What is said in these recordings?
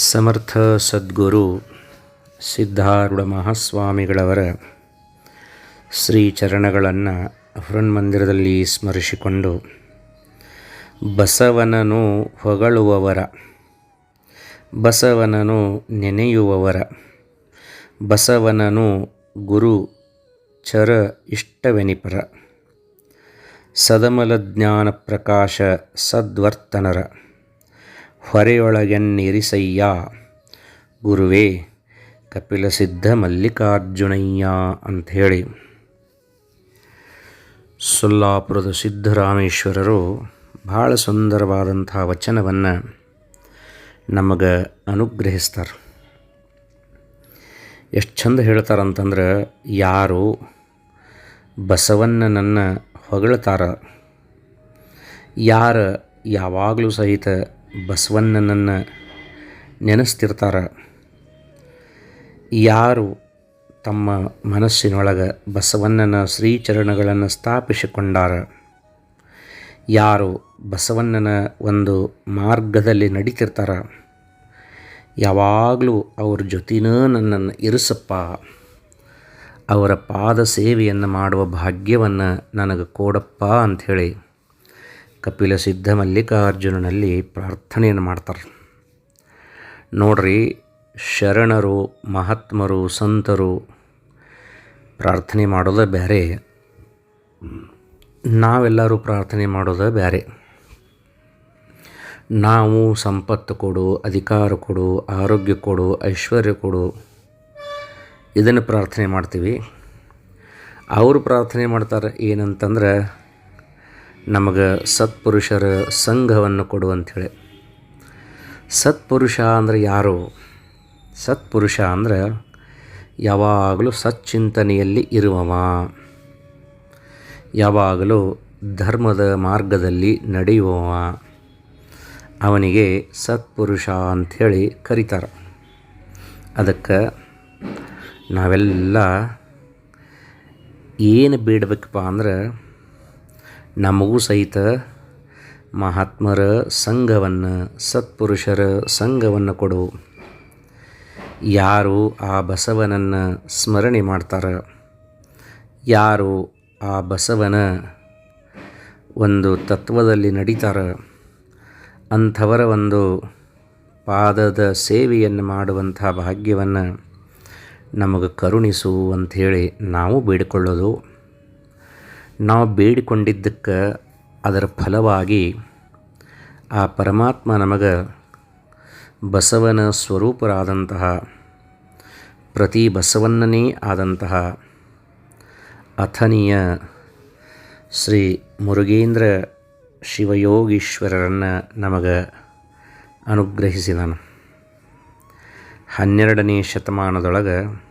ಸಮರ್ಥ ಸದ್ಗುರು ಸಿದ್ಧಾರೂಢ ಮಹಾಸ್ವಾಮಿಗಳವರ ಶ್ರೀ ಶ್ರೀಚರಣಗಳನ್ನು ಹೃನ್ಮಂದಿರದಲ್ಲಿ ಸ್ಮರಿಸಿಕೊಂಡು, ಬಸವನನು ಹೊಗಳುವವರ, ಬಸವನನು ನೆನೆಯುವವರ, ಬಸವನನು ಗುರು ಚರ ಇಷ್ಟವೆನಿಪರ ಸದಮಲ ಜ್ಞಾನ ಪ್ರಕಾಶ ಸದ್ವರ್ತನರ. ಹೊರೆಯೊಳಗೆನ್ನಿರಿಸಯ್ಯ. ಗುರುವೇ, ಕಪಿಲಸಿದ್ಧ ಮಲ್ಲಿಕಾರ್ಜುನಯ್ಯ ಅಂಥೇಳಿ. ಸೊಲ್ಲಾಪುರದ ಸಿದ್ದರಾಮೇಶ್ವರರು ಭಾಳ ಸುಂದರವಾದಂಥ ವಚನವನ್ನು ನಮಗೆ ಅನುಗ್ರಹಿಸ್ತಾರೆ. ಎಷ್ಟು ಚಂದ ಹೇಳ್ತಾರಂತಂದ್ರೆ, ಯಾರು ಬಸವಣ್ಣನನ್ನು ಹೊಗಳ್ತಾರ, ಯಾರು ಯಾವಾಗಲೂ ಸಹಿತ ಬಸವಣ್ಣನನ್ನು ನೆನೆಸ್ತಿರ್ತಾರ. ಯಾರು ತಮ್ಮ ಮನಸ್ಸಿನೊಳಗೆ ಬಸವಣ್ಣನ ಶ್ರೀಚರಣಗಳನ್ನು ಸ್ಥಾಪಿಸಿಕೊಂಡಾರ? ಯಾರು ಬಸವಣ್ಣನ ಒಂದು ಮಾರ್ಗದಲ್ಲಿ ನಡೀತಿರ್ತಾರ? ಯಾವಾಗಲೂ ಅವ್ರ ಜೊತೆನೇ ನನ್ನನ್ನು ಇರಿಸಪ್ಪ. ಅವರ ಪಾದ ಸೇವೆಯನ್ನು ಮಾಡುವ ಭಾಗ್ಯವನ್ನು ನನಗೆ ಕೊಡಪ್ಪ ಅಂಥೇಳಿ. ಕಪಿಲ ಸಿದ್ಧ ಮಲ್ಲಿಕಾರ್ಜುನನಲ್ಲಿ ಪ್ರಾರ್ಥನೆಯನ್ನು ಮಾಡ್ತಾರೆ. ನೋಡ್ರಿ, ಶರಣರು, ಮಹಾತ್ಮರು, ಸಂತರು, ಪ್ರಾರ್ಥನೆ ಮಾಡೋದೇ ಬೇರೆ ನಾವೆಲ್ಲರೂ ಪ್ರಾರ್ಥನೆ ಮಾಡೋದೇ ಬೇರೆ ನಾವು ಸಂಪತ್ತು ಕೊಡು, ಅಧಿಕಾರ ಕೊಡು, ಆರೋಗ್ಯ ಕೊಡು, ಐಶ್ವರ್ಯ ಕೊಡು, ಇದನ್ನು ಪ್ರಾರ್ಥನೆ ಮಾಡ್ತೀವಿ. ಅವರು ಪ್ರಾರ್ಥನೆ ಮಾಡ್ತಾರೆ ಏನಂತಂದ್ರೆ ನಮಗೆ ಸತ್ಪುರುಷರ ಸಂಘವನ್ನು ಕೊಡು ಅಂಥೇಳಿ. ಸತ್ಪುರುಷ ಅಂದರೆ ಯಾರು? ಸತ್ಪುರುಷ ಅಂದರೆ ಯಾವಾಗಲೂ ಸಚ್ಚಿಂತನೆಯಲ್ಲಿ ಇರುವವ. ಯಾವಾಗಲೂ ಧರ್ಮದ ಮಾರ್ಗದಲ್ಲಿ ನಡೆಯುವವ. ಅವನಿಗೆ ಸತ್ಪುರುಷ ಅಂಥೇಳಿ ಕರೀತಾರೆ. ಅದಕ್ಕೆ ನಾವೆಲ್ಲ ಏನು ಬೇಡಬೇಕಪ್ಪ ಅಂದ್ರೆ ನಮಗೂ ಸಹಿತ ಮಹಾತ್ಮರ ಸಂಘವನ್ನು, ಸತ್ಪುರುಷರ ಸಂಘವನ್ನು ಕೊಡು. ಯಾರು ಆ ಬಸವನನ್ನು ಸ್ಮರಣೆ ಮಾಡ್ತಾರೆ? ಯಾರು ಆ ಬಸವನ ಒಂದು ತತ್ವದಲ್ಲಿ ನಡೀತಾರ? ಅಂಥವರ ಒಂದು ಪಾದದ ಸೇವೆಯನ್ನು ಮಾಡುವಂಥ ಭಾಗ್ಯವನ್ನು ನಮಗೆ ಕರುಣಿಸು ಅಂಥೇಳಿ ನಾವು ಬೇಡಿಕೊಳ್ಳೋದು. ನಾವು ಬೇಡಿಕೊಂಡಿದ್ದಕ್ಕೆ ಅದರ ಫಲವಾಗಿ ಆ ಪರಮಾತ್ಮ ನಮಗೆ ಬಸವನ ಸ್ವರೂಪರಾದಂತಹ, ಪ್ರತಿ ಬಸವನ್ನನೇ ಆದಂತಹ ಅಥನೀಯ ಶ್ರೀ ಮುರುಗೇಂದ್ರ ಶಿವಯೋಗೀಶ್ವರರನ್ನು ನಮಗೆ ಅನುಗ್ರಹಿಸಿದನು. ಹನ್ನೆರಡನೇ ಶತಮಾನದೊಳಗೆ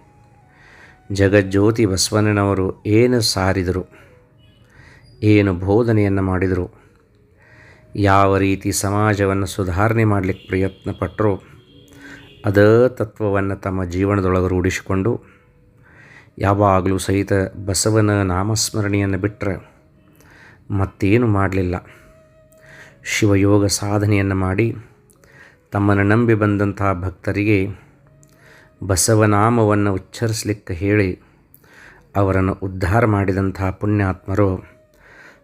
ಜಗಜ್ಯೋತಿ ಬಸವಣ್ಣನವರು ಏನು ಸಾರಿದರು? ಏನು ಬೋಧನೆಯನ್ನು ಮಾಡಿದರು? ಯಾವ ರೀತಿ ಸಮಾಜವನ್ನು ಸುಧಾರಣೆ ಮಾಡಲಿಕ್ಕೆ ಪ್ರಯತ್ನ ಪಟ್ಟರು ಅದೇ ತತ್ವವನ್ನು ತಮ್ಮ ಜೀವನದೊಳಗೆ ರೂಢಿಸಿಕೊಂಡು, ಯಾವಾಗಲೂ ಸಹಿತ ಬಸವನ ನಾಮಸ್ಮರಣೆಯನ್ನು ಬಿಟ್ಟರೆ ಮತ್ತೇನು ಮಾಡಲಿಲ್ಲ. ಶಿವಯೋಗ ಸಾಧನೆಯನ್ನು ಮಾಡಿ ತಮ್ಮನ್ನು ನಂಬಿ ಬಂದಂತಹ ಭಕ್ತರಿಗೆ ಬಸವನಾಮವನ್ನು ಉಚ್ಚರಿಸಲಿಕ್ಕೆ ಹೇಳಿ ಅವರನ್ನು ಉದ್ಧಾರ ಮಾಡಿದಂತಹ ಪುಣ್ಯಾತ್ಮರು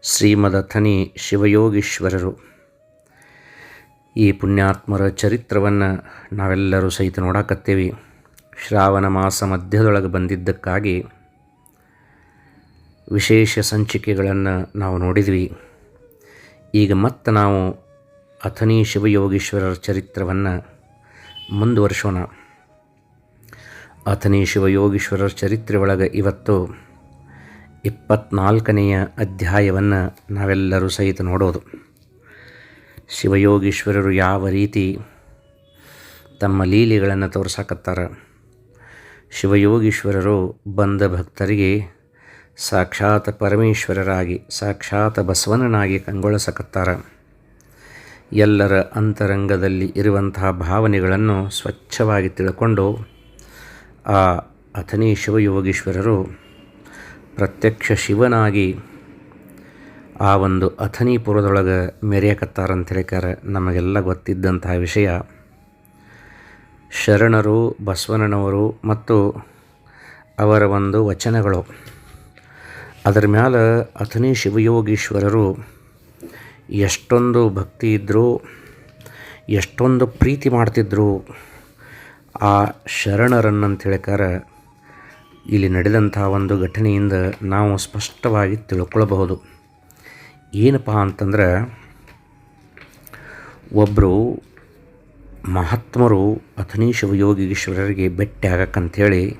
ಶ್ರೀಮದಥನಿ ಶಿವಯೋಗೀಶ್ವರರು. ಈ ಪುಣ್ಯಾತ್ಮರ ಚರಿತ್ರವನ್ನು ನಾವೆಲ್ಲರೂ ಸಹಿತ ನೋಡಕತ್ತೇವೆ. ಶ್ರಾವಣ ಮಾಸ ಮಧ್ಯದೊಳಗೆ ಬಂದಿದ್ದಕ್ಕಾಗಿ ವಿಶೇಷ ಸಂಚಿಕೆಗಳನ್ನು ನಾವು ನೋಡಿದ್ವಿ. ಈಗ ಮತ್ತೆ ನಾವು ಅಥನಿ ಶಿವಯೋಗೀಶ್ವರರ ಚರಿತ್ರವನ್ನು ಮುಂದುವರಿಸೋಣ. ಅಥನಿ ಶಿವಯೋಗೀಶ್ವರರ ಚರಿತ್ರೆ ಒಳಗೆ ಇವತ್ತು ಇಪ್ಪತ್ನಾಲ್ಕನೆಯ ಅಧ್ಯಾಯವನ್ನು ನಾವೆಲ್ಲರೂ ಸಹಿತ ನೋಡೋದು. ಶಿವಯೋಗೀಶ್ವರರು ಯಾವ ರೀತಿ ತಮ್ಮ ಲೀಲೆಗಳನ್ನು ತೋರ್ಸಕತ್ತಾರ. ಶಿವಯೋಗೀಶ್ವರರು ಬಂದ ಭಕ್ತರಿಗೆ ಸಾಕ್ಷಾತ್ ಪರಮೇಶ್ವರರಾಗಿ, ಸಾಕ್ಷಾತ್ ಬಸವನನಾಗಿ ಕಂಗೊಳಿಸಕತ್ತಾರ. ಎಲ್ಲರ ಅಂತರಂಗದಲ್ಲಿ ಇರುವಂತಹ ಭಾವನೆಗಳನ್ನು ಸ್ವಚ್ಛವಾಗಿ ತಿಳ್ಕೊಂಡು ಆ ಅಥನೇ ಶಿವಯೋಗೀಶ್ವರರು ಪ್ರತ್ಯಕ್ಷ ಶಿವನಾಗಿ ಆ ಒಂದು ಅಥನಿಪುರದೊಳಗೆ ಮೆರೆಯಕತ್ತಾರಂತ ಹೇಳಿಕಾರೆ ನಮಗೆಲ್ಲ ಗೊತ್ತಿದ್ದಂತಹ ವಿಷಯ. ಶರಣರು, ಬಸವಣ್ಣನವರು ಮತ್ತು ಅವರ ಒಂದು ವಚನಗಳು. ಅದರ ಮ್ಯಾಲ ಅಥನಿ ಶಿವಯೋಗೀಶ್ವರರು ಎಷ್ಟೊಂದು ಭಕ್ತಿ ಇದ್ದರು ಎಷ್ಟೊಂದು ಪ್ರೀತಿ ಮಾಡ್ತಿದ್ರು ಆ ಶರಣರನ್ನಂತ ಹೇಳ್ಕಾರ ಇಲ್ಲಿ ನಡೆದಂಥ ಒಂದು ಘಟನೆಯಿಂದ ನಾವು ಸ್ಪಷ್ಟವಾಗಿ ತಿಳ್ಕೊಳ್ಬಹುದು. ಏನಪ್ಪ ಅಂತಂದ್ರೆ ಒಬ್ಬರು ಮಹಾತ್ಮರು ಅಥಣಿ ಶಿವಯೋಗೀಶ್ವರರಿಗೆ ಭೇಟಿ ಆಗಕ್ಕಂಥೇಳಿ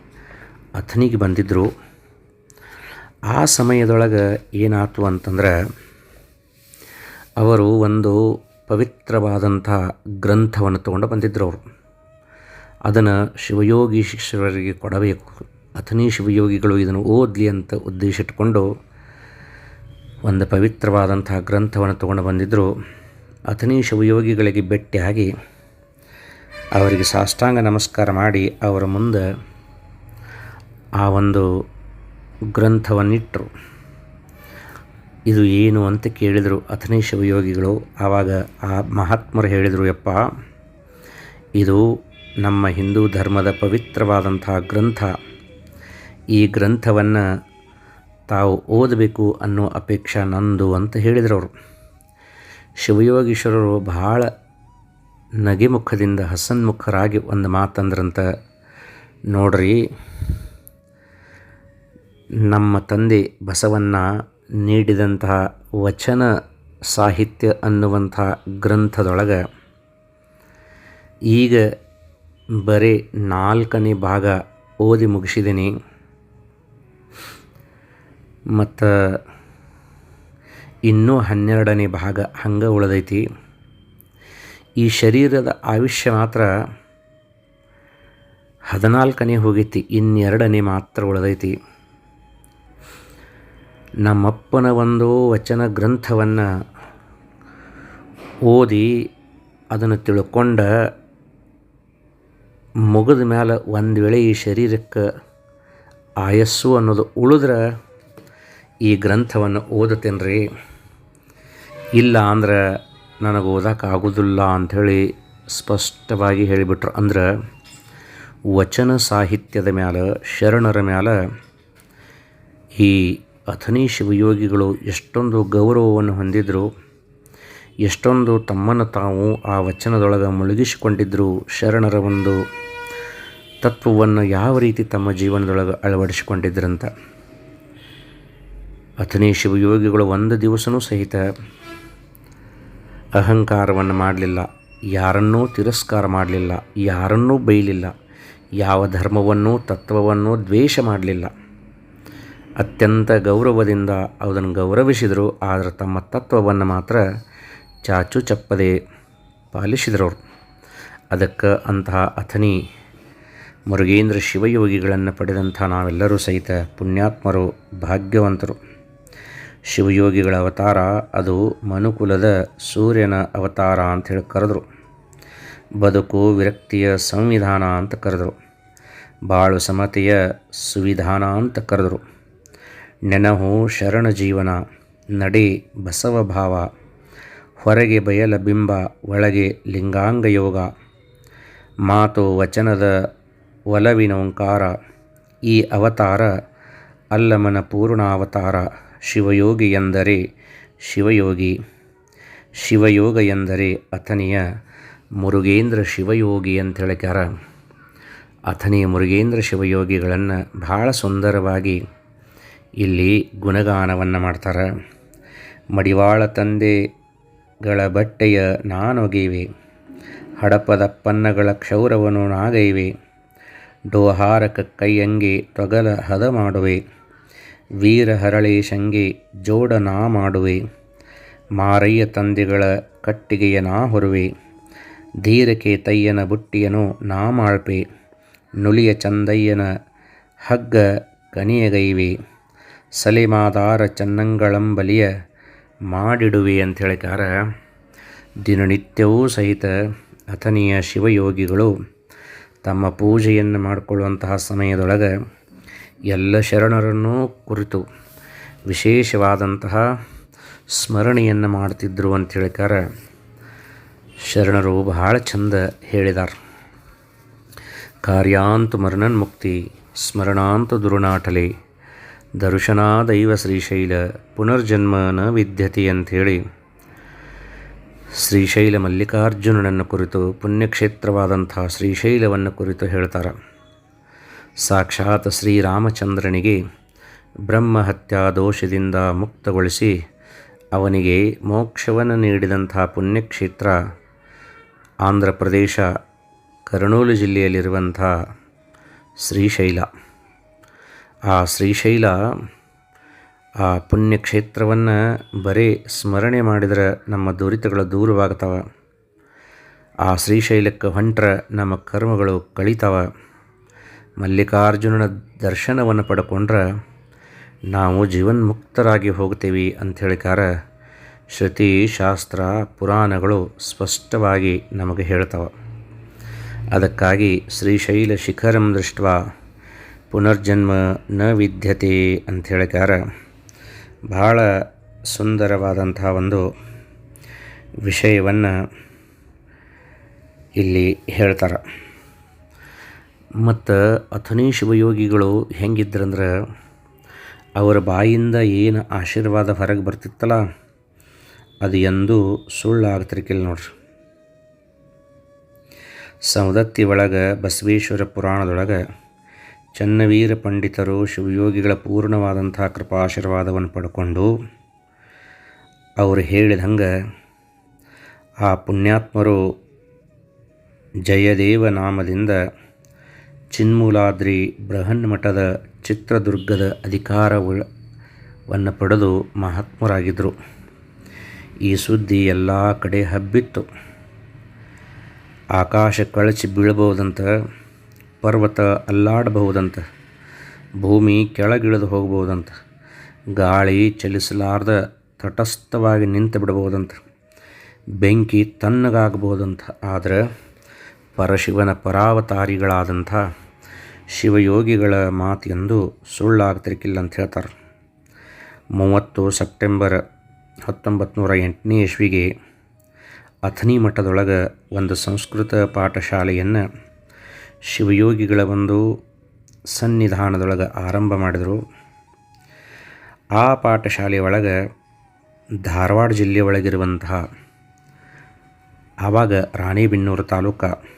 ಅಥನಿಗೆ ಬಂದಿದ್ದರು ಆ ಸಮಯದೊಳಗೆ ಏನಾಯ್ತು ಅಂತಂದ್ರೆ, ಅವರು ಒಂದು ಪವಿತ್ರವಾದಂಥ ಗ್ರಂಥವನ್ನು ತಗೊಂಡು ಬಂದಿದ್ದರು ಅವರು. ಅದನ್ನು ಶಿವಯೋಗೀಶ್ವರರಿಗೆ ಕೊಡಬೇಕು. ಅಥಣಿ ಶಿವಯೋಗಿಗಳು ಇದನ್ನು ಓದಲಿ ಅಂತ ಉದ್ದೇಶ ಇಟ್ಟುಕೊಂಡು ಒಂದು ಪವಿತ್ರವಾದಂತಹ ಗ್ರಂಥವನ್ನು ತಗೊಂಡು ಬಂದಿದ್ದರು. ಅಥಣಿ ಶಿವಯೋಗಿಗಳಿಗೆ ಭೇಟಿಯಾಗಿ ಅವರಿಗೆ ಸಾಷ್ಟಾಂಗ ನಮಸ್ಕಾರ ಮಾಡಿ ಅವರ ಮುಂದೆ ಆ ಒಂದು ಗ್ರಂಥವನ್ನಿಟ್ಟರು. ಇದು ಏನು ಅಂತ ಕೇಳಿದರು ಅಥಣಿ ಶಿವಯೋಗಿಗಳು. ಆವಾಗ ಆ ಮಹಾತ್ಮರು ಹೇಳಿದರು, ಯಪ್ಪ, ಇದು ನಮ್ಮ ಹಿಂದೂ ಧರ್ಮದ ಪವಿತ್ರವಾದಂತಹ ಗ್ರಂಥ. ಈ ಗ್ರಂಥವನ್ನು ತಾವು ಓದಬೇಕು ಅನ್ನೋ ಅಪೇಕ್ಷೆ ನಂದು ಅಂತ ಹೇಳಿದರು ಅವರು ಶಿವಯೋಗೀಶ್ವರರು ಬಹಳ ನಗೆಮುಖದಿಂದ ಹಸನ್ಮುಖರಾಗಿ ಒಂದು ಮಾತಂದ್ರಂತ ನೋಡ್ರಿ. ನಮ್ಮ ತಂದೆ ಬಸವಣ್ಣ ನೀಡಿದಂತಹ ವಚನ ಸಾಹಿತ್ಯ ಅನ್ನುವಂಥ ಗ್ರಂಥದೊಳಗೆ ಈಗ ಬರೀ ನಾಲ್ಕನೇ ಭಾಗ ಓದಿ ಮುಗಿಸಿದ್ದೀನಿ ಮತ್ತು ಇನ್ನೂ ಹನ್ನೆರಡನೇ ಭಾಗ ಹಂಗೆ ಉಳಿದೈತಿ. ಈ ಶರೀರದ ಆಯುಷ್ಯ ಮಾತ್ರ ಹದಿನಾಲ್ಕನೇ ಹೋಗೈತಿ, ಇನ್ನೆರಡನೇ ಮಾತ್ರ ಉಳಿದೈತಿ. ನಮ್ಮಪ್ಪನ ಒಂದು ವಚನ ಗ್ರಂಥವನ್ನು ಓದಿ ಅದನ್ನು ತಿಳ್ಕೊಂಡ ಮುಗಿದ ಮೇಲೆ ಒಂದು ವೇಳೆ ಈ ಶರೀರಕ್ಕೆ ಆಯಸ್ಸು ಅನ್ನೋದು ಉಳಿದ್ರೆ ಈ ಗ್ರಂಥವನ್ನು ಓದುತ್ತೇನೆ ರೀ ಇಲ್ಲ ಅಂದ್ರೆ ನನಗೆ ಓದೋಕ್ಕಾಗೋದಿಲ್ಲ ಅಂಥೇಳಿ ಸ್ಪಷ್ಟವಾಗಿ ಹೇಳಿಬಿಟ್ರು. ಅಂದ್ರೆ ವಚನ ಸಾಹಿತ್ಯದ ಮ್ಯಾಲೆ, ಶರಣರ ಮ್ಯಾಲೆ ಈ ಅಥನಿ ಶಿವಯೋಗಿಗಳು ಎಷ್ಟೊಂದು ಗೌರವವನ್ನು ಹೊಂದಿದ್ರು, ಎಷ್ಟೊಂದು ತಮ್ಮನ್ನು ತಾವು ಆ ವಚನದೊಳಗೆ ಮುಳುಗಿಸಿಕೊಂಡಿದ್ದರು ಶರಣರ ಒಂದು ತತ್ವವನ್ನು ಯಾವ ರೀತಿ ತಮ್ಮ ಜೀವನದೊಳಗೆ ಅಳವಡಿಸಿಕೊಂಡಿದ್ರಂತ. ಅಥಣಿ ಶಿವಯೋಗಿಗಳು ಒಂದು ದಿವಸನೂ ಸಹಿತ ಅಹಂಕಾರವನ್ನು ಮಾಡಲಿಲ್ಲ. ಯಾರನ್ನೂ ತಿರಸ್ಕಾರ ಮಾಡಲಿಲ್ಲ. ಯಾರನ್ನೂ ಬೈಲಿಲ್ಲ. ಯಾವ ಧರ್ಮವನ್ನು ತತ್ವವನ್ನು ದ್ವೇಷ ಮಾಡಲಿಲ್ಲ. ಅತ್ಯಂತ ಗೌರವದಿಂದ ಅದನ್ನು ಗೌರವಿಸಿದರು. ಆದರೆ ತಮ್ಮ ತತ್ವವನ್ನು ಮಾತ್ರ ಚಾಚು ಚಪ್ಪದೆ ಪಾಲಿಸಿದರವರು. ಅದಕ್ಕೆ ಅಂತಹ ಅಥನಿ ಮುರುಗೇಂದ್ರ ಶಿವಯೋಗಿಗಳನ್ನು ಪಡೆದಂಥ ನಾವೆಲ್ಲರೂ ಸಹಿತ ಪುಣ್ಯಾತ್ಮರು, ಭಾಗ್ಯವಂತರು. ಶಿವಯೋಗಿಗಳ ಅವತಾರ, ಅದು ಮನುಕುಲದ ಸೂರ್ಯನ ಅವತಾರ ಅಂತ ಹೇಳಿ ಕರೆದರು. ಬದುಕು ವಿರಕ್ತಿಯ ಸಂವಿಧಾನ ಅಂತ ಕರೆದರು. ಬಾಳು ಸಮತೆಯ ಸುವಿಧಾನ ಅಂತ ಕರೆದರು. ನೆನಹು ಶರಣ ಜೀವನ, ನಡೆ ಬಸವ ಭಾವ, ಹೊರಗೆ ಬಯಲ ಬಿಂಬ, ಒಳಗೆ ಲಿಂಗಾಂಗ ಯೋಗ, ಮಾತು ವಚನದ ಒಲವಿನ ಓಂಕಾರ ಈ ಅವತಾರ ಅಲ್ಲಮನ ಪೂರ್ಣಾವತಾರ. ಶಿವಯೋಗಿ ಎಂದರೆ ಶಿವಯೋಗಿ. ಶಿವಯೋಗ ಎಂದರೆ ಅಥನಿಯ ಮುರುಗೇಂದ್ರ ಶಿವಯೋಗಿ ಅಂತ ಹೇಳ್ಯಾರ ಅಥನಿಯ ಮುರುಗೇಂದ್ರ ಶಿವಯೋಗಿಗಳನ್ನು ಭಾಳ ಸುಂದರವಾಗಿ ಇಲ್ಲಿ ಗುಣಗಾನವನ್ನು ಮಾಡ್ತಾರೆ. ಮಡಿವಾಳ ತಂದೆಗಳ ಬಟ್ಟೆಯ ನಾನೊಗೆಯುವೆ. ಹಡಪದಪ್ಪನ್ನಗಳ ಕ್ಷೌರವನು ನಾಗೈವೆ. ಡೋಹಾರಕ ಕೈಯಂಗೆ ತೊಗಲ ಹದ ಮಾಡುವೆ. ವೀರ ಹರಳೇಶಂಗೆ ಜೋಡ ನಾ ಮಾಡುವೆ, ಮಾರಯ್ಯ ತಂದೆಗಳ ಕಟ್ಟಿಗೆಯ ನಾ ಹೊರುವೆ, ಧೀರಕೆ ತಯ್ಯನ ಬುಟ್ಟಿಯನು ನಾ ಮಾಳ್ಪೆ, ನುಲಿಯ ಚಂದಯ್ಯನ ಹಗ್ಗ ಕನಿಯಗೈವೆ, ಸಲಿಮಾದಾರ ಚನ್ನಂಗಳಂಬಲಿಯ ಮಾಡಿಡುವೆ ಅಂತ ಹೇಳಿಕಾರ ದಿನನಿತ್ಯವೂ ಸಹಿತ ಅಥನಿಯ ಶಿವಯೋಗಿಗಳು ತಮ್ಮ ಪೂಜೆಯನ್ನು ಮಾಡಿಕೊಳ್ಳುವಂತಹ ಸಮಯದೊಳಗೆ ಎಲ್ಲ ಶರಣರನ್ನು ಕುರಿತು ವಿಶೇಷವಾದಂತಹ ಸ್ಮರಣೆಯನ್ನು ಮಾಡ್ತಿದ್ರು ಅಂತ ಹೇಳ್ಕಾರ ಶರಣರು ಬಹಳ ಚಂದ ಹೇಳಿದ್ದಾರೆ ಕಾರ್ಯಾಂತು ಮರಣನ್ಮುಕ್ತಿ ಸ್ಮರಣಾಂತ ದುರುನಾಟಲೆ, ದರ್ಶನಾದೈವ ಶ್ರೀಶೈಲ ಪುನರ್ಜನ್ಮನ ವಿದ್ಯತೆ ಅಂಥೇಳಿ ಶ್ರೀಶೈಲ ಮಲ್ಲಿಕಾರ್ಜುನನನ್ನು ಕುರಿತು ಪುಣ್ಯಕ್ಷೇತ್ರವಾದಂಥ ಶ್ರೀಶೈಲವನ್ನು ಕುರಿತು ಹೇಳ್ತಾರೆ. ಸಾಕ್ಷಾತ್ ಶ್ರೀರಾಮಚಂದ್ರನಿಗೆ ಬ್ರಹ್ಮಹತ್ಯಾ ದೋಷದಿಂದ ಮುಕ್ತಗೊಳಿಸಿ ಅವನಿಗೆ ಮೋಕ್ಷವನ್ನು ನೀಡಿದಂಥ ಪುಣ್ಯಕ್ಷೇತ್ರ ಆಂಧ್ರ ಪ್ರದೇಶ ಕರ್ನೂಲು ಜಿಲ್ಲೆಯಲ್ಲಿರುವಂಥ ಶ್ರೀಶೈಲ. ಆ ಶ್ರೀಶೈಲ ಆ ಪುಣ್ಯಕ್ಷೇತ್ರವನ್ನು ಬರೀ ಸ್ಮರಣೆ ಮಾಡಿದರೆ ನಮ್ಮ ದುರಿತಗಳು ದೂರವಾಗ್ತವೆ. ಆ ಶ್ರೀಶೈಲಕ್ಕೆ ಹೊಂಟ್ರೆ ನಮ್ಮ ಕರ್ಮಗಳು ಕಳೀತಾವ. ಮಲ್ಲಿಕಾರ್ಜುನನ ದರ್ಶನವನ್ನು ಪಡ್ಕೊಂಡ್ರೆ ನಾವು ಜೀವನ್ಮುಕ್ತರಾಗಿ ಹೋಗ್ತೀವಿ ಅಂಥೇಳಿಕಾರ ಶ್ರುತಿ ಶಾಸ್ತ್ರ ಪುರಾಣಗಳು ಸ್ಪಷ್ಟವಾಗಿ ನಮಗೆ ಹೇಳ್ತವೆ. ಅದಕ್ಕಾಗಿ ಶ್ರೀಶೈಲ ಶಿಖರಂ ದೃಷ್ಟ ಪುನರ್ಜನ್ಮ ನ ವಿದ್ಯತೆ ಅಂಥೇಳಿಕಾರ ಭಾಳ ಸುಂದರವಾದಂಥ ಒಂದು ವಿಷಯವನ್ನು ಇಲ್ಲಿ ಹೇಳ್ತಾರೆ. ಮತ್ತು ಅಥನಿ ಶಿವಯೋಗಿಗಳು ಹೆಂಗಿದ್ರಂದ್ರೆ ಅವರ ಬಾಯಿಂದ ಏನು ಆಶೀರ್ವಾದ ಹೊರಗೆ ಬರ್ತಿತ್ತಲ್ಲ ಅದು ಎಂದೂ ಸುಳ್ಳಾಗ್ತಿರ್ಕಿಲ್ಲ ನೋಡ್ರಿ. ಸವದತ್ತಿ ಒಳಗೆ ಬಸವೇಶ್ವರ ಪುರಾಣದೊಳಗೆ ಚನ್ನವೀರ ಪಂಡಿತರು ಶಿವಯೋಗಿಗಳ ಪೂರ್ಣವಾದಂಥ ಕೃಪಾಶೀರ್ವಾದವನ್ನು ಪಡ್ಕೊಂಡು ಅವರು ಹೇಳಿದ ಹಂಗೆ ಆ ಪುಣ್ಯಾತ್ಮರು ಜಯದೇವ ನಾಮದಿಂದ ಚಿನ್ಮೂಲಾದ್ರಿ ಬೃಹನ್ಮಠದ ಚಿತ್ರದುರ್ಗದ ಅಧಿಕಾರವನ್ನು ಪಡೆದು ಮಹಾತ್ಮರಾಗಿದ್ದರು ಈ ಸುದ್ದಿ ಎಲ್ಲ ಕಡೆ ಹಬ್ಬಿತ್ತು. ಆಕಾಶ ಕಳಚಿ ಬೀಳಬಹುದಂತ, ಪರ್ವತ ಅಲ್ಲಾಡಬಹುದಂತ, ಭೂಮಿ ಕೆಳಗಿಳಿದು ಹೋಗಬಹುದಂತ, ಗಾಳಿ ಚಲಿಸಲಾರ್ದ ತಟಸ್ಥವಾಗಿ ನಿಂತು ಬಿಡಬಹುದಂತ, ಬೆಂಕಿ ತಣ್ಣಗಾಗಬಹುದಂತ, ಆದರೆ ಪರಶಿವನ ಪರಾವತಾರಿಗಳಾದಂಥ ಶಿವಯೋಗಿಗಳ ಮಾತು ಎಂದು ಸುಳ್ಳಾಗ್ತಿರ್ಕಿಲ್ಲ ಅಂತ ಹೇಳ್ತಾರೆ ಮೂವತ್ತು ಸೆಪ್ಟೆಂಬರ್ ಹತ್ತೊಂಬತ್ತು ನೂರ ಎಂಟನೇ ಇಸ್ವಿಗೆ ಅಥನಿ ಮಠದೊಳಗೆ ಒಂದು ಸಂಸ್ಕೃತ ಪಾಠಶಾಲೆಯನ್ನು ಶಿವಯೋಗಿಗಳ ಒಂದು ಸನ್ನಿಧಾನದೊಳಗೆ ಆರಂಭ ಮಾಡಿದರು. ಆ ಪಾಠಶಾಲೆ ಒಳಗೆ ಧಾರವಾಡ ಜಿಲ್ಲೆ ಒಳಗಿರುವಂತಹ ಆವಾಗ ರಾಣೆಬೆನ್ನೂರು ತಾಲೂಕು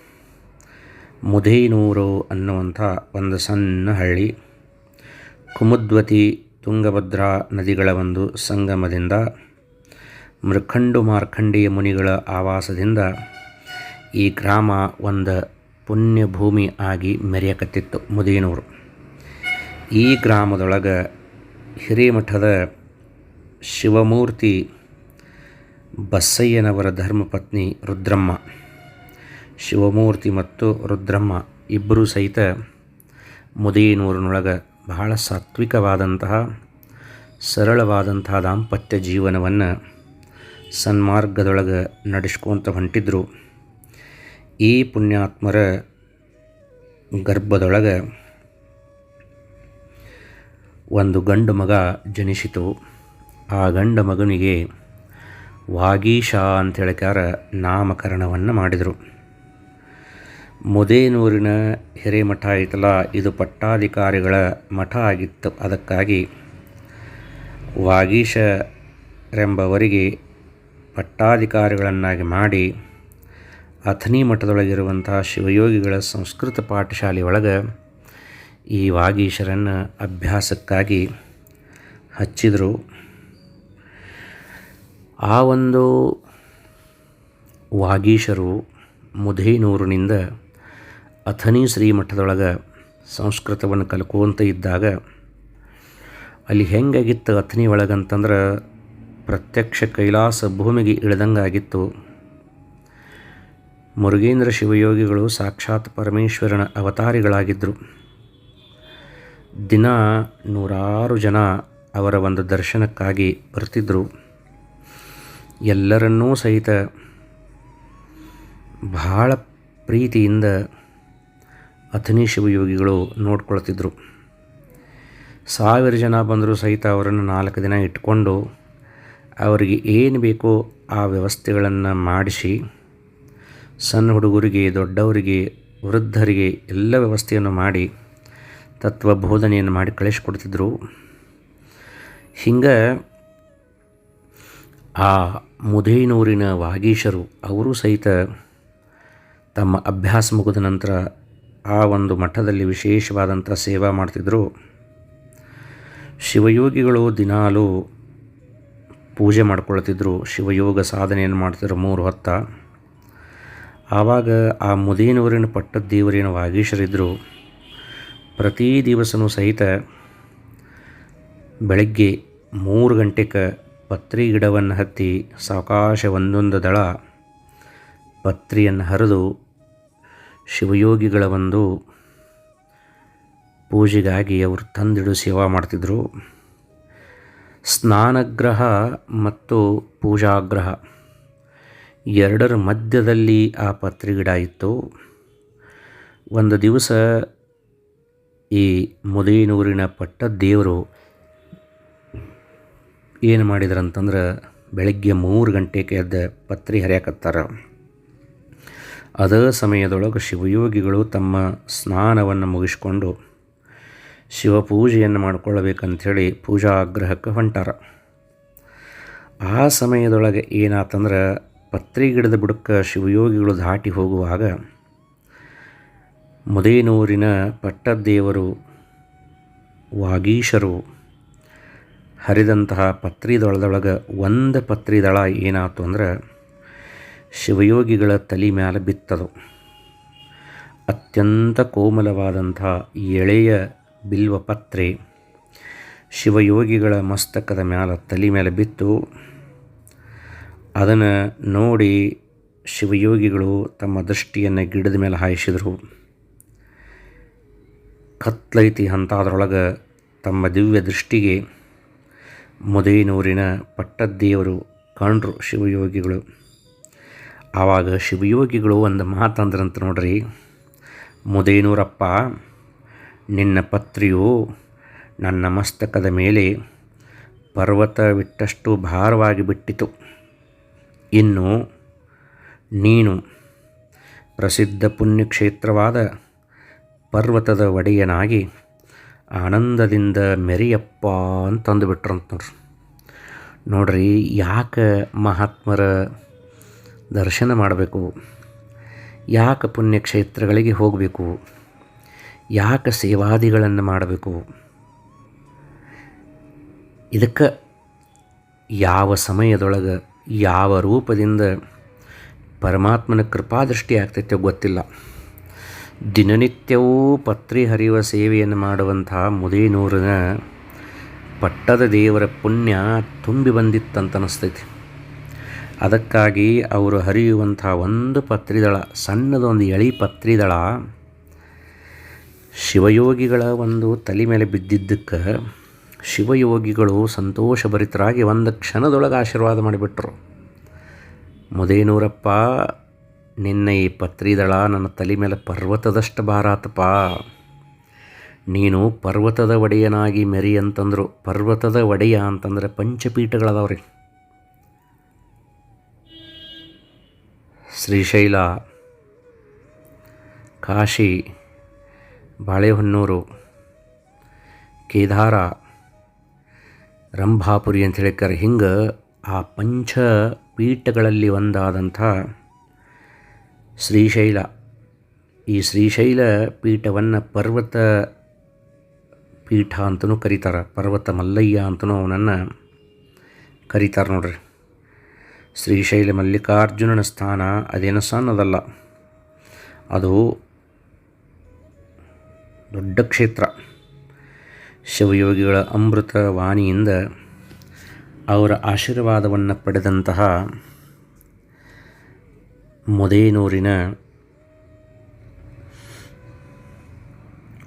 ಮುದೇನೂರು ಅನ್ನುವಂಥ ಒಂದು ಸಣ್ಣ ಹಳ್ಳಿ. ಕುಮುದ್ವತಿ ತುಂಗಭದ್ರಾ ನದಿಗಳ ಒಂದು ಸಂಗಮದಿಂದ ಮೃಖಂಡು ಮಾರ್ಖಂಡೇಯ ಮುನಿಗಳ ಆವಾಸದಿಂದ ಈ ಗ್ರಾಮ ಒಂದು ಪುಣ್ಯಭೂಮಿ ಆಗಿ ಮೆರೆಯಕತ್ತಿತ್ತು ಮುದೇನೂರು ಈ ಗ್ರಾಮದೊಳಗೆ ಹಿರೇಮಠದ ಶಿವಮೂರ್ತಿ ಬಸ್ಸಯ್ಯನವರ ಧರ್ಮಪತ್ನಿ ರುದ್ರಮ್ಮ. ಶಿವಮೂರ್ತಿ ಮತ್ತು ರುದ್ರಮ್ಮ ಇಬ್ಬರೂ ಸಹಿತ ಮುದೇನೂರಿನೊಳಗೆ ಬಹಳ ಸಾತ್ವಿಕವಾದಂತಹ, ಸರಳವಾದಂತಹ ದಾಂಪತ್ಯ ಜೀವನವನ್ನು ಸನ್ಮಾರ್ಗದೊಳಗೆ ನಡೆಸ್ಕೊತ ಹೊಂಟಿದ್ರು. ಈ ಪುಣ್ಯಾತ್ಮರ ಗರ್ಭದೊಳಗೆ ಒಂದು ಗಂಡು ಮಗ ಜನಿಸಿತು. ಆ ಗಂಡ ಮಗನಿಗೆ ವಾಗೀಶ ಅಂತೇಳಿಕಾರ ನಾಮಕರಣವನ್ನು ಮಾಡಿದರು. ಮುದೇನೂರಿನ ಹಿರೇಮಠ ಐತಲ್ಲ ಇದು ಪಟ್ಟಾಧಿಕಾರಿಗಳ ಮಠ ಆಗಿತ್ತು. ಅದಕ್ಕಾಗಿ ವಾಗೀಶರೆಂಬವರಿಗೆ ಪಟ್ಟಾಧಿಕಾರಿಗಳನ್ನಾಗಿ ಮಾಡಿ ಅಥನಿ ಮಠದೊಳಗಿರುವಂಥ ಶಿವಯೋಗಿಗಳ ಸಂಸ್ಕೃತ ಪಾಠಶಾಲೆ ಒಳಗೆ ಈ ವಾಗೀಶರನ್ನು ಅಭ್ಯಾಸಕ್ಕಾಗಿ ಹಚ್ಚಿದರು. ಆ ಒಂದು ವಾಗೀಶರು ಮುಧೇನೂರಿನಿಂದ ಅಥನಿ ಶ್ರೀ ಮಠದೊಳಗೆ ಸಂಸ್ಕೃತವನ್ನು ಕಲ್ಕೋಂತ ಇದ್ದಾಗ ಅಲ್ಲಿ ಹೆಂಗಾಗಿತ್ತು ಅಥನಿ ಒಳಗಂತಂದ್ರೆ ಪ್ರತ್ಯಕ್ಷ ಕೈಲಾಸ ಭೂಮಿಗೆ ಇಳಿದಂಗೆ ಆಗಿತ್ತು ಮುರುಗೇಂದ್ರ ಶಿವಯೋಗಿಗಳು ಸಾಕ್ಷಾತ್ ಪರಮೇಶ್ವರನ ಅವತಾರಿಗಳಾಗಿದ್ದರು ದಿನ ನೂರಾರು ಜನ ಅವರ ಒಂದು ದರ್ಶನಕ್ಕಾಗಿ ಬರ್ತಿದ್ದರು ಎಲ್ಲರನ್ನೂ ಸಹಿತ ಬಹಳ ಪ್ರೀತಿಯಿಂದ ಅಥನಿ ಶಿವಯೋಗಿಗಳು ನೋಡ್ಕೊಳ್ತಿದ್ರು. ಸಾವಿರ ಜನ ಬಂದರೂ ಸಹಿತ ಅವರನ್ನು ನಾಲ್ಕು ದಿನ ಇಟ್ಕೊಂಡು ಅವರಿಗೆ ಏನು ಬೇಕೋ ಆ ವ್ಯವಸ್ಥೆಗಳನ್ನು ಮಾಡಿಸಿ, ಸಣ್ಣ ಹುಡುಗರಿಗೆ, ದೊಡ್ಡವರಿಗೆ, ವೃದ್ಧರಿಗೆ ಎಲ್ಲ ವ್ಯವಸ್ಥೆಯನ್ನು ಮಾಡಿ ತತ್ವ ಬೋಧನೆಯನ್ನು ಮಾಡಿ ಕಳಿಸ್ಕೊಡ್ತಿದ್ರು. ಹಿಂಗೆ ಆ ಮುದೇನೂರಿನ ವಾಗೀಶರು ಅವರು ಸಹಿತ ತಮ್ಮ ಅಭ್ಯಾಸ ಮುಗಿದ ನಂತರ ಆ ಒಂದು ಮಠದಲ್ಲಿ ವಿಶೇಷವಾದಂಥ ಸೇವಾ ಮಾಡ್ತಿದ್ದರು ಶಿವಯೋಗಿಗಳು ದಿನಾಲೂ ಪೂಜೆ ಮಾಡ್ಕೊಳ್ತಿದ್ರು, ಶಿವಯೋಗ ಸಾಧನೆಯನ್ನು ಮಾಡ್ತಿದ್ರು ಮೂರು ಹೊತ್ತ. ಆವಾಗ ಆ ಮುದೇನೂರಿನ ಪಟ್ಟದ ವಾಗೀಶರಿದ್ದರು ಪ್ರತಿ ದಿವಸನೂ ಸಹಿತ ಬೆಳಗ್ಗೆ ಮೂರು ಗಂಟೆಗೆ ಪತ್ರಿ ಗಿಡವನ್ನು ಹತ್ತಿ ಸಾವಕಾಶ ಒಂದೊಂದು ದಳ ಪತ್ರಿಯನ್ನು ಹರಿದು ಶಿವಯೋಗಿಗಳ ಒಂದು ಪೂಜೆಗಾಗಿ ಅವರು ತಂದಿಡು ಸೇವಾ ಮಾಡ್ತಿದ್ದರು ಸ್ನಾನಗ್ರಹ ಮತ್ತು ಪೂಜಾಗ್ರಹ ಎರಡರ ಮಧ್ಯದಲ್ಲಿ ಆ ಪತ್ರಿಗಿಡ ಇತ್ತು. ಒಂದು ದಿವಸ ಈ ಮುದೇನೂರಿನ ಪಟ್ಟ ದೇವರು ಏನು ಮಾಡಿದ್ರಂತಂದ್ರೆ ಬೆಳಗ್ಗೆ ಮೂರು ಗಂಟೆಗೆ ಎದ್ದ ಪತ್ರಿ ಹರಿಯಾಕತ್ತಾರ. ಅದೇ ಸಮಯದೊಳಗೆ ಶಿವಯೋಗಿಗಳು ತಮ್ಮ ಸ್ನಾನವನ್ನು ಮುಗಿಸ್ಕೊಂಡು ಶಿವಪೂಜೆಯನ್ನು ಮಾಡಿಕೊಳ್ಳಬೇಕಂಥೇಳಿ ಪೂಜಾ ಆಗ್ರಹಕ್ಕೆ ಹೊಂಟಾರ. ಆ ಸಮಯದೊಳಗೆ ಏನಾತಂದ್ರೆ ಪತ್ರಿ ಗಿಡದ ಬುಡಕ್ಕೆ ಶಿವಯೋಗಿಗಳು ದಾಟಿ ಹೋಗುವಾಗ ಮುದೇನೂರಿನ ಪಟ್ಟದೇವರು ವಾಗೀಶರು ಹರಿದಂತಹ ಪತ್ರಿದೊಳದೊಳಗೆ ಒಂದು ಪತ್ರಿದಳ ಏನಾಯ್ತು ಅಂದ್ರೆ ಶಿವಯೋಗಿಗಳ ತಲೆ ಮ್ಯಾಲೆ ಬಿತ್ತದು. ಅತ್ಯಂತ ಕೋಮಲವಾದಂಥ ಎಳೆಯ ಬಿಲ್ವ ಪತ್ರೆ ಶಿವಯೋಗಿಗಳ ಮಸ್ತಕದ ಮ್ಯಾಲ ತಲೆ ಮೇಲೆ ಬಿತ್ತು. ಅದನ್ನು ನೋಡಿ ಶಿವಯೋಗಿಗಳು ತಮ್ಮ ದೃಷ್ಟಿಯನ್ನು ಗಿಡದ ಮೇಲೆ ಹಾಯಿಸಿದರು. ಕತ್ಲೈತಿ ಅಂತಾದ್ರೊಳಗೆ ತಮ್ಮ ದಿವ್ಯ ದೃಷ್ಟಿಗೆ ಮುದೇನೂರಿನ ಪಟ್ಟದ್ದೇವರು ಕಂಡ್ರು ಶಿವಯೋಗಿಗಳು. ಆವಾಗ ಶಿವಯೋಗಿಗಳು ಒಂದು ಮಾತಂದ್ರಂತ ನೋಡ್ರಿ. ಮುದೇನೂರಪ್ಪ, ನಿನ್ನ ಪತ್ರಿಯು ನನ್ನ ಮಸ್ತಕದ ಮೇಲೆ ಪರ್ವತ ಬಿಟ್ಟಷ್ಟು ಭಾರವಾಗಿ ಬಿಟ್ಟಿತು. ಇನ್ನು ನೀನು ಪ್ರಸಿದ್ಧ ಪುಣ್ಯಕ್ಷೇತ್ರವಾದ ಪರ್ವತದ ಒಡೆಯನಾಗಿ ಆನಂದದಿಂದ ಮೆರಿಯಪ್ಪ ಅಂತಂದುಬಿಟ್ರಂತ ನೋಡ್ರಿ ನೋಡ್ರಿ. ಯಾಕೆ ಮಹಾತ್ಮರ ದರ್ಶನ ಮಾಡಬೇಕು. ಯಾಕೆ ಪುಣ್ಯಕ್ಷೇತ್ರಗಳಿಗೆ ಹೋಗಬೇಕು? ಯಾಕೆ ಸೇವಾದಿಗಳನ್ನು ಮಾಡಬೇಕು? ಇದಕ್ಕೆ ಯಾವ ಸಮಯದೊಳಗೆ ಯಾವ ರೂಪದಿಂದ ಪರಮಾತ್ಮನ ಕೃಪಾದೃಷ್ಟಿ ಆಗ್ತೈತೆ ಗೊತ್ತಿಲ್ಲ. ದಿನನಿತ್ಯವೂ ಪತ್ರಿ ಹರಿಯುವ ಸೇವೆಯನ್ನು ಮಾಡುವಂಥ ಮುದೇನೂರಿನ ಪಟ್ಟದ ದೇವರ ಪುಣ್ಯ ತುಂಬಿ ಬಂದಿತ್ತಂತ ಅನ್ನಿಸ್ತೈತಿ ಅದಕ್ಕಾಗಿ ಅವರು ಹರಿಯುವಂಥ ಒಂದು ಪತ್ರಿದಳ, ಸಣ್ಣದೊಂದು ಎಳಿ ಪತ್ರಿದಳ, ಶಿವಯೋಗಿಗಳ ಒಂದು ತಲೆ ಮೇಲೆ ಬಿದ್ದಿದ್ದಕ್ಕೆ ಶಿವಯೋಗಿಗಳು ಸಂತೋಷಭರಿತರಾಗಿ ಒಂದು ಕ್ಷಣದೊಳಗೆ ಆಶೀರ್ವಾದ ಮಾಡಿಬಿಟ್ರು. ಮುದೇನೂರಪ್ಪ, ನಿನ್ನ ಈ ಪತ್ರಿದಳ ನನ್ನ ತಲೆ ಮೇಲೆ ಪರ್ವತದಷ್ಟು ಭಾರಾತಪ್ಪ ನೀನು ಪರ್ವತದ ಒಡೆಯನಾಗಿ ಮೆರಿ ಅಂತಂದರು, ಪರ್ವತದ ಒಡೆಯ ಅಂತಂದರೆ ಪಂಚಪೀಠಗಳದಾವ್ರಿ. ಶ್ರೀಶೈಲ, ಕಾಶಿ, ಬಾಳೆಹೊನ್ನೂರು, ಕೇದಾರ, ರಂಭಾಪುರಿ ಅಂತ ಹೇಳಿಕರೆ ಹಿಂಗೆ ಆ ಪಂಚ ಪೀಠಗಳಲ್ಲಿ ಒಂದಾದಂಥ ಶ್ರೀಶೈಲ. ಈ ಶ್ರೀಶೈಲ ಪೀಠವನ್ನು ಪರ್ವತ ಪೀಠ ಅಂತಲೂ ಕರೀತಾರೆ. ಪರ್ವತ ಮಲ್ಲಯ್ಯ ಅಂತಲೂ ಅವನನ್ನು ಕರೀತಾರೆ ನೋಡ್ರಿ. ಶ್ರೀಶೈಲ ಮಲ್ಲಿಕಾರ್ಜುನನ ಸ್ಥಾನ ಅದೇನು ಸಣ್ಣದಲ್ಲ. ಅದು ದೊಡ್ಡ ಕ್ಷೇತ್ರ. ಶಿವಯೋಗಿಗಳ ಅಮೃತ ವಾಣಿಯಿಂದ ಅವರ ಆಶೀರ್ವಾದವನ್ನು ಪಡೆದಂತಹ ಮೊದೇನೂರಿನ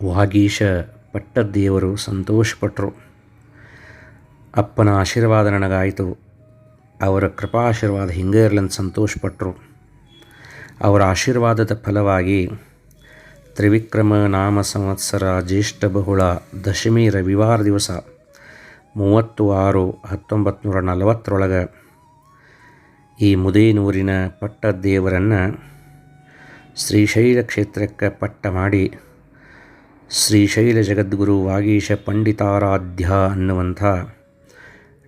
ವಾಗೀಶ ಪಟ್ಟದ್ದೇವರು ಸಂತೋಷಪಟ್ಟರು ಅಪ್ಪನ ಆಶೀರ್ವಾದ ನನಗಾಯಿತು. ಅವರ ಕೃಪಾಶೀರ್ವಾದ ಹಿಂಗೆ ಇರಲಂತ ಸಂತೋಷಪಟ್ಟರು ಅವರ ಆಶೀರ್ವಾದದ ಫಲವಾಗಿ ತ್ರಿವಿಕ್ರಮ ನಾಮ ಸಂವತ್ಸರ ಜ್ಯೇಷ್ಠ ಬಹುಳ ದಶಮಿ ರವಿವಾರ ದಿವಸ ಮೂವತ್ತು ಆರು ಹತ್ತೊಂಬತ್ತು ನಲವತ್ತರೊಳಗೆ ಈ ಮುದೇನೂರಿನ ಪಟ್ಟದೇವರನ್ನು ಶ್ರೀಶೈಲ ಕ್ಷೇತ್ರಕ್ಕೆ ಪಟ್ಟ ಮಾಡಿ ಶ್ರೀಶೈಲ ಜಗದ್ಗುರು ವಾಗೀಶ ಪಂಡಿತಾರಾಧ್ಯ ಅನ್ನುವಂಥ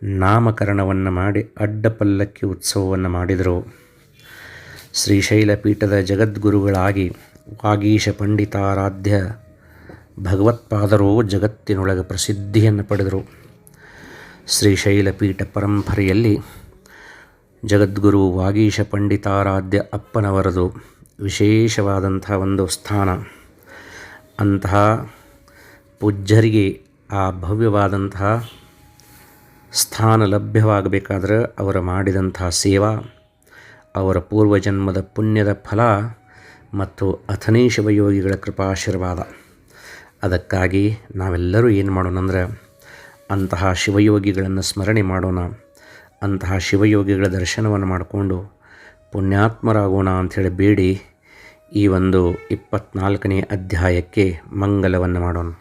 ನಾಮಕರಣವನ್ನು ಮಾಡಿ ಅಡ್ಡಪಲ್ಲಕ್ಕಿ ಉತ್ಸವವನ್ನು ಮಾಡಿದರು. ಶ್ರೀಶೈಲ ಪೀಠದ ಜಗದ್ಗುರುಗಳಾಗಿ ವಾಗೀಶ ಪಂಡಿತಾರಾಧ್ಯ ಭಗವತ್ಪಾದರು ಜಗತ್ತಿನೊಳಗೆ ಪ್ರಸಿದ್ಧಿಯನ್ನು ಪಡೆದರು. ಶ್ರೀಶೈಲ ಪೀಠ ಪರಂಪರೆಯಲ್ಲಿ ಜಗದ್ಗುರು ವಾಗೀಶ ಪಂಡಿತಾರಾಧ್ಯ ಅಪ್ಪನವರದು ವಿಶೇಷವಾದಂಥ ಒಂದು ಸ್ಥಾನ. ಅಂತಹ ಪೂಜ್ಯರಿಗೆ ಆ ಭವ್ಯವಾದಂತಹ ಸ್ಥಾನ ಲಭ್ಯವಾಗಬೇಕಾದ್ರೆ ಅವರು ಮಾಡಿದಂಥ ಸೇವಾ, ಅವರ ಪೂರ್ವಜನ್ಮದ ಪುಣ್ಯದ ಫಲ ಮತ್ತು ಅಥನೇ ಶಿವಯೋಗಿಗಳ ಕೃಪಾಶೀರ್ವಾದ. ಅದಕ್ಕಾಗಿ ನಾವೆಲ್ಲರೂ ಏನು ಮಾಡೋಣ ಅಂದ್ರೆ ಅಂತಹ ಶಿವಯೋಗಿಗಳನ್ನು ಸ್ಮರಣೆ ಮಾಡೋಣ, ಅಂತಹ ಶಿವಯೋಗಿಗಳ ದರ್ಶನವನ್ನು ಮಾಡಿಕೊಂಡು ಪುಣ್ಯಾತ್ಮರಾಗೋಣ ಅಂಥೇಳಿ ಬೇಡಿ. ಈ ಒಂದು ಇಪ್ಪತ್ನಾಲ್ಕನೇ ಅಧ್ಯಾಯಕ್ಕೆ ಮಂಗಲವನ್ನು ಮಾಡೋಣ.